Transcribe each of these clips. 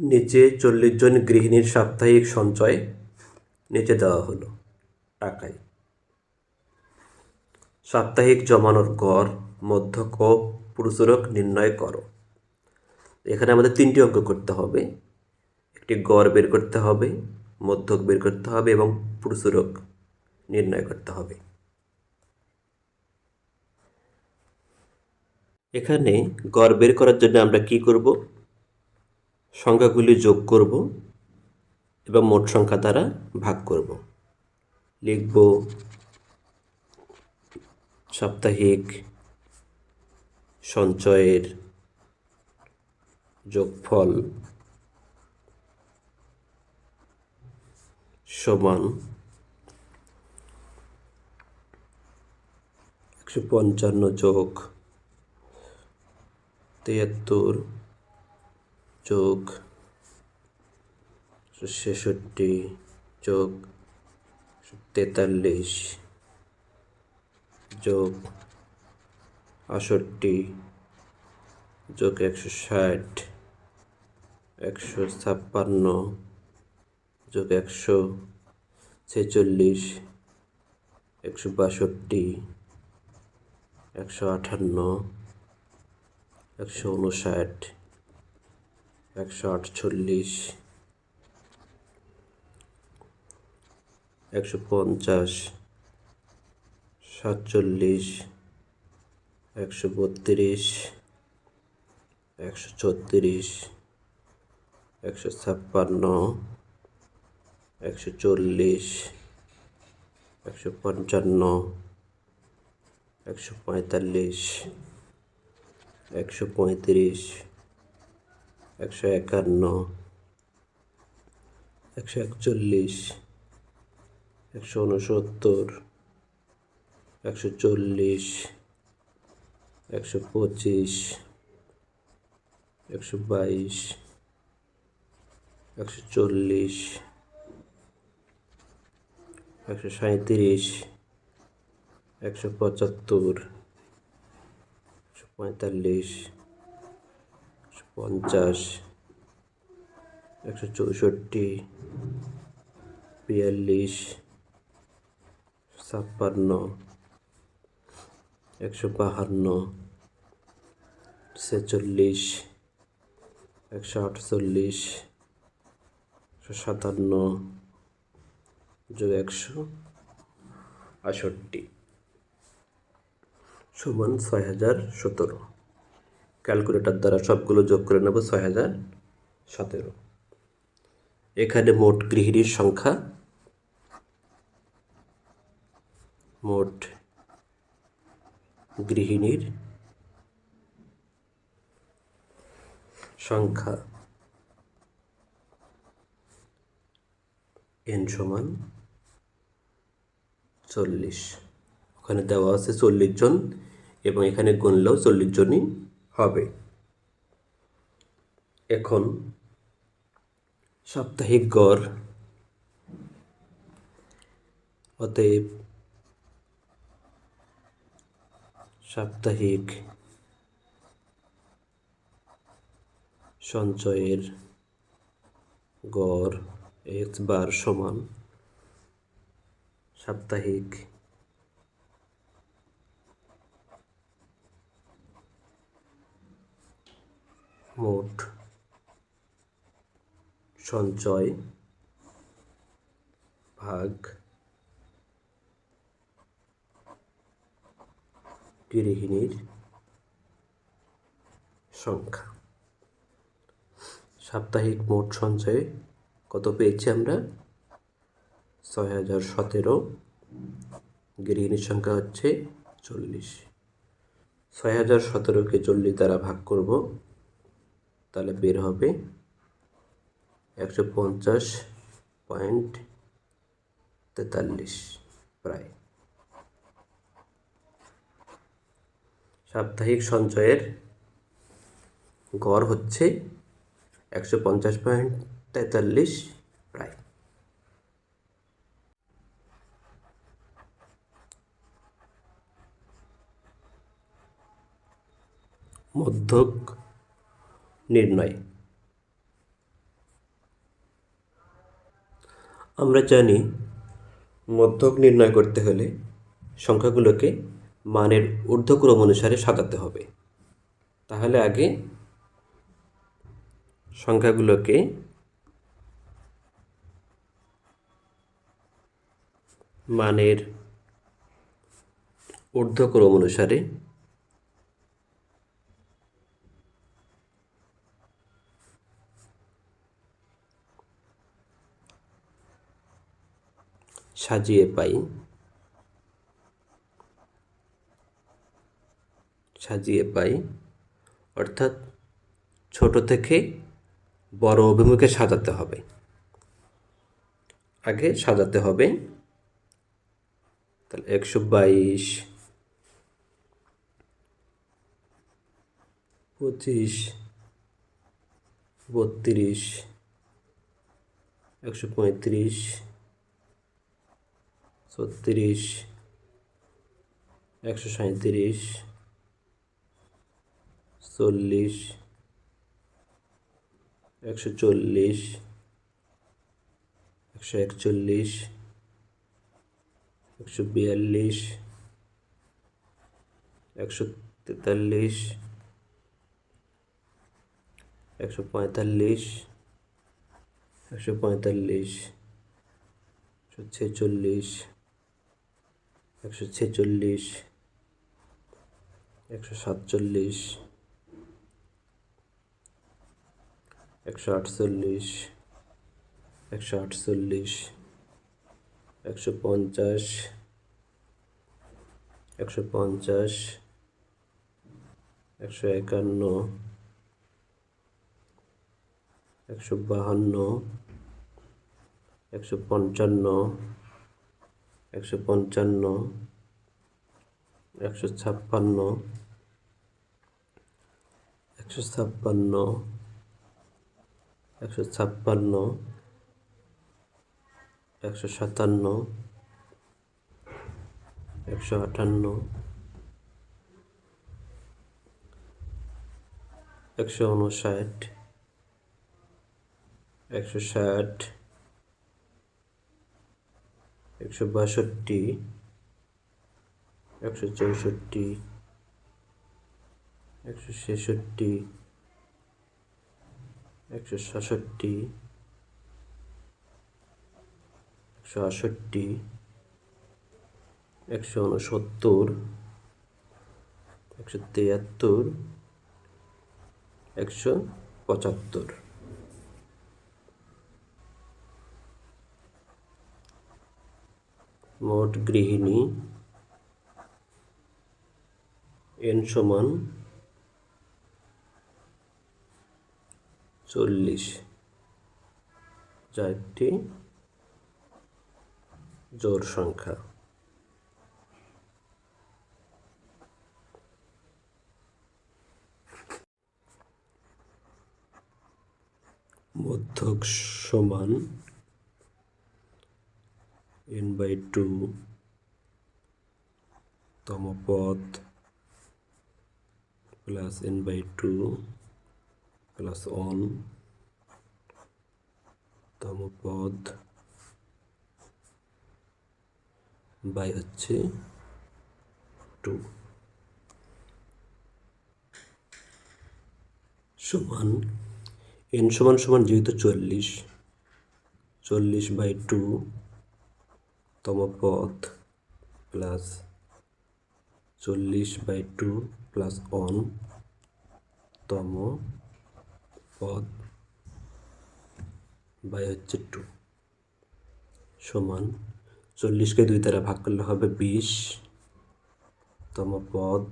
নিচে চল্লিশ জন গৃহিণীর সাপ্তাহিক সঞ্চয় নিচে দেওয়া হলো টাকায়। সাপ্তাহিক জমানোর গড় মধ্যক ও পুরুষরক নির্ণয় করো। এখানে আমাদের তিনটি অঙ্ক করতে হবে। একটি গড় বের করতে হবে, মধ্যক বের করতে হবে এবং পুরুষরক নির্ণয় করতে হবে। এখানে গড় বের করার জন্য আমরা কি করব? সংখ্যাগুলি যোগ করব এবং মোট সংখ্যা দ্বারা ভাগ করব। লিখব সাপ্তাহিক সঞ্চয়ের যোগফল সমান একশো পঞ্চান্ন যোগ তিয়াত্তর যোগ ছেষট্টি যোগ তেতাল্লিশ যোগ আষট্টি যোগ একশো ষাট, একশো ছাপ্পান্ন যোগ একশো ছেচল্লিশ, একশো বাষট্টি, একশো আটান্ন একশো উনষাট একশো আটচল্লিশ, একশো পঞ্চাশ, সাতচল্লিশ, একশো বত্রিশ, একশো ছত্রিশ, একশো ছাপ্পান্ন, একশো চল্লিশ, একশো পঞ্চান্ন, একশো পঁয়তাল্লিশ, একশো পঁয়ত্রিশ একশো একান্ন, একশো একচল্লিশ, একশো উনসত্তর, একশো চল্লিশ, একশো পঁচিশ, একশো বাইশ, একশো চল্লিশ, একশো সাঁত্রিশ একশো পঁচাত্তর, একশো পঁয়তাল্লিশ পঞ্চাশ, একশো চৌষট্টি, বিয়াল্লিশ, ছাপ্পান্ন, একশো বাহান্ন ছেচল্লিশ, একশো আটচল্লিশ, একশো সাতান্ন যোগ একশো আষট্টি সমান ছয় হাজার সতেরো। ক্যালকুলেটর দ্বারা সবগুলো যোগ করে নেব ছয় হাজার সতেরো। এখানে মোট গৃহিণীর সংখ্যা। মোট গৃহিণীর সংখ্যা এন সমান চল্লিশ। ওখানে দেওয়া আছে চল্লিশ জন এবং এখানে গুনলেও চল্লিশ জনই হবে। এখন সাপ্তাহিক গড় অতএব সাপ্তাহিক সঞ্চয়ের গড় এক্স বার সমান সাপ্তাহিক মোট সঞ্চয় ভাগ গৃহিণীর সংখ্যা। সাপ্তাহিক মোট সঞ্চয়ে কত পেয়েছি আমরা? ছয় হাজার সতেরো। গৃহিণীর সংখ্যা হচ্ছে চল্লিশ। ছয় হাজার সতেরোকে চল্লিশ দ্বারা ভাগ করব। তাহলে বের হবে একশো পঞ্চাশ পয়েন্ট তেতাল্লিশ প্রায়। সাপ্তাহিক সঞ্চয়ের গড় হচ্ছে একশো পঞ্চাশ পয়েন্ট তেতাল্লিশ প্রায়। মধ্যক নির্ণয়। আমরা জানি মধ্যক নির্ণয় করতে হলে সংখ্যাগুলোকে মানের ঊর্ধ্বক্রম অনুসারে সাজাতে হবে। তাহলে আগে সংখ্যাগুলোকে মানের ঊর্ধ্বক্রম অনুসারে সাজিয়ে পাই। সাজিয়ে পাই। অর্থাৎ ছোট থেকে বড় অভিমুখে সাজাতে হবে। আগে সাজাতে হবে তাহলে একশো বাইশ, পঁচিশ, বত্রিশ, একশো পঁয়ত্রিশ ছত্রিশ, একশো সাঁত্রিশ চল্লিশ, একশো চল্লিশ, একশো একচল্লিশ, একশো বিয়াল্লিশ, একশো তেতাল্লিশ, একশো পঁয়তাল্লিশ একশো পঁয়তাল্লিশ, একশো ছেচল্লিশ একশো ছেচল্লিশ, একশো সাতচল্লিশ, একশো আটচল্লিশ একশো আটচল্লিশ, একশো পঞ্চাশ একশো পঞ্চাশ, একশো একান্ন, একশো বাহান্ন, একশো পঞ্চান্ন একশো পঞ্চান্ন, একশো ছাপ্পান্ন একশো ছাপ্পান্ন একশো ছাপ্পান্ন, একশো সাতান্ন, একশো আটান্ন, একশো উনষাট, একশো ষাট একশো বাষট্টি, একশো চৌষট্টি, একশো ছেষট্টি, একশো সাতষট্টি, একশো আষট্টি একশো উনসত্তর, একশো তিয়াত্তর, একশো পঁচাত্তর। মোট গৃহিণী এন সমান চল্লিশ। যা একটি জোড় সংখ্যা। মধ্যক সমান এন বাই টু তম পদ plus N by two plus one তম পদ বাই হচ্ছে টু। সমান এন সমান সমান যেহেতু চল্লিশ চল্লিশ বাই টু তম পদ প্লাস চল্লিশ বাই টু প্লাস ওয়ান তম পদ বাই হচ্ছে টু সমান চল্লিশকে দুই দ্বারা ভাগ করলে হবে বিশ তম পদ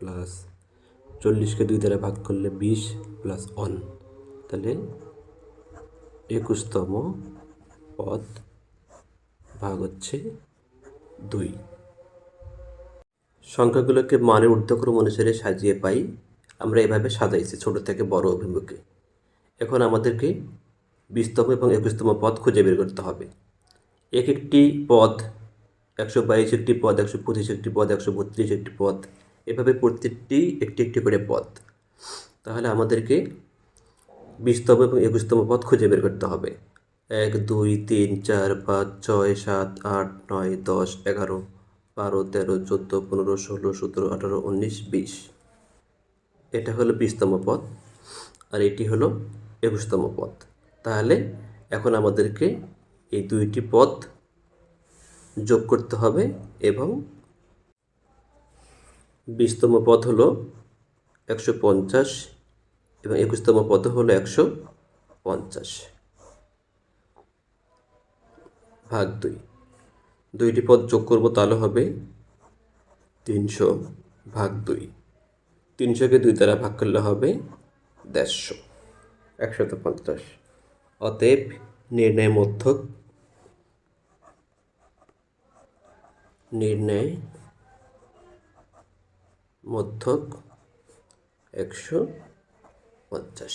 প্লাস চল্লিশকে দুই দ্বারা ভাগ করলে বিশ প্লাস ওয়ান তাহলে একুশতম পদ ভাগ হচ্ছে দুই। সংখ্যাগুলোকে মানের ঊর্ধ্বক্রম অনুসারে সাজিয়ে পাই। আমরা এভাবে সাজাইছি ছোট থেকে বড় অভিমুখে। এখন আমাদেরকে বিশতম এবং একুশতম পদ খুঁজে বের করতে হবে। এক একটি পদ, একশো বাইশ একটি পদ, একশো পঁচিশ একটি পদ, একশো বত্রিশ একটি পদ, এভাবে প্রত্যেকটি একটি একটি করে পদ। তাহলে আমাদেরকে বিশতম এবং একুশতম পদ খুঁজে বের করতে হবে। এক, দুই, তিন, চার, পাঁচ, ছয়, সাত, আট, নয়, দশ, এগারো, বারো, তেরো, চোদ্দ, পনেরো, ষোলো, সতেরো, আঠারো, উনিশ, বিশ। এটা হলো বিশতম পদ আর এটি হলো একুশতম পদ। তাহলে এখন আমাদেরকে এই দুইটি পদ যোগ করতে হবে এবং বিশতম পদ হলো একশো পঞ্চাশ এবং একুশতম পদ হলো একশো পঞ্চাশ। ভাগ দুই। দুইটি পদ যোগ করব তাহলে হবে তিনশো ভাগ দুই। তিনশোকে দুই দ্বারা ভাগ করলে হবে দেড়শো। একশত পঞ্চাশ। অতএব নির্ণয় মধ্যক নির্ণয় মধ্যক একশো পঞ্চাশ।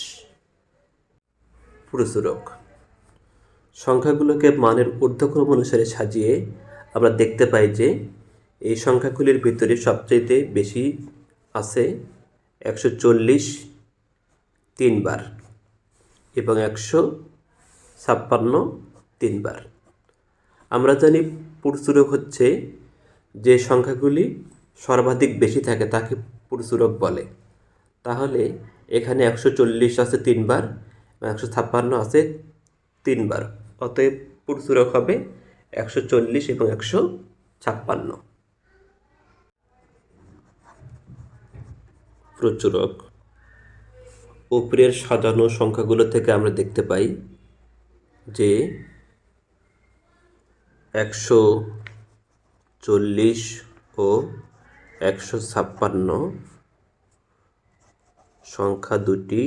পুরুষরক সংখ্যাগুলোকে মানের ঊর্ধ্বক্রম অনুসারে সাজিয়ে আমরা দেখতে পাই যে এই সংখ্যাগুলির ভিতরে সবচাইতে বেশি আছে একশো চল্লিশ তিনবার এবং একশো ছাপ্পান্ন তিনবার। আমরা জানি পুরুষুরক হচ্ছে যে সংখ্যাগুলি সর্বাধিক বেশি থাকে তাকে পুরুষুরক বলে। তাহলে এখানে একশো চল্লিশ আছে তিনবার একশো ছাপ্পান্ন আছে তিনবার। অতএব পুরুষুরক হবে একশো চল্লিশ এবং একশো ছাপ্পান্ন। প্রচুরক। উপরের সাজানো সংখ্যাগুলো থেকে আমরা দেখতে পাই যে একশো চল্লিশ ও একশো ছাপ্পান্ন সংখ্যা দুটি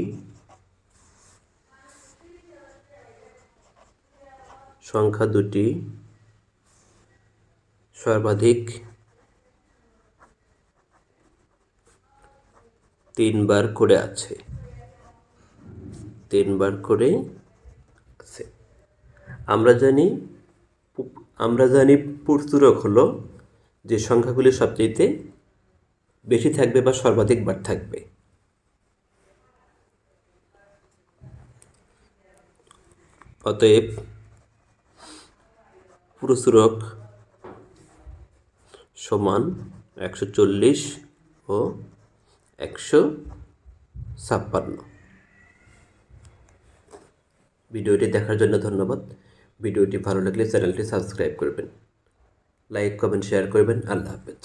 সংখ্যা দুটি, সর্বাধিক তিনবার করে আছে। তিনবার করে আছে। আমরা জানি আমরা জানি পুরতুরক হলো যে সংখ্যাগুলি সবচেয়ে বেশি থাকবে বা সর্বাধিক বার থাকবে। অতএব পুরুষরক সমান একশো চল্লিশ ও একশো ছাপ্পান্ন। ভিডিওটি দেখার জন্য ধন্যবাদ। ভিডিওটি ভালো লাগলে চ্যানেলটি সাবস্ক্রাইব করবেন। লাইক, কমেন্ট, শেয়ার করবেন। আল্লাহ হাফেজ।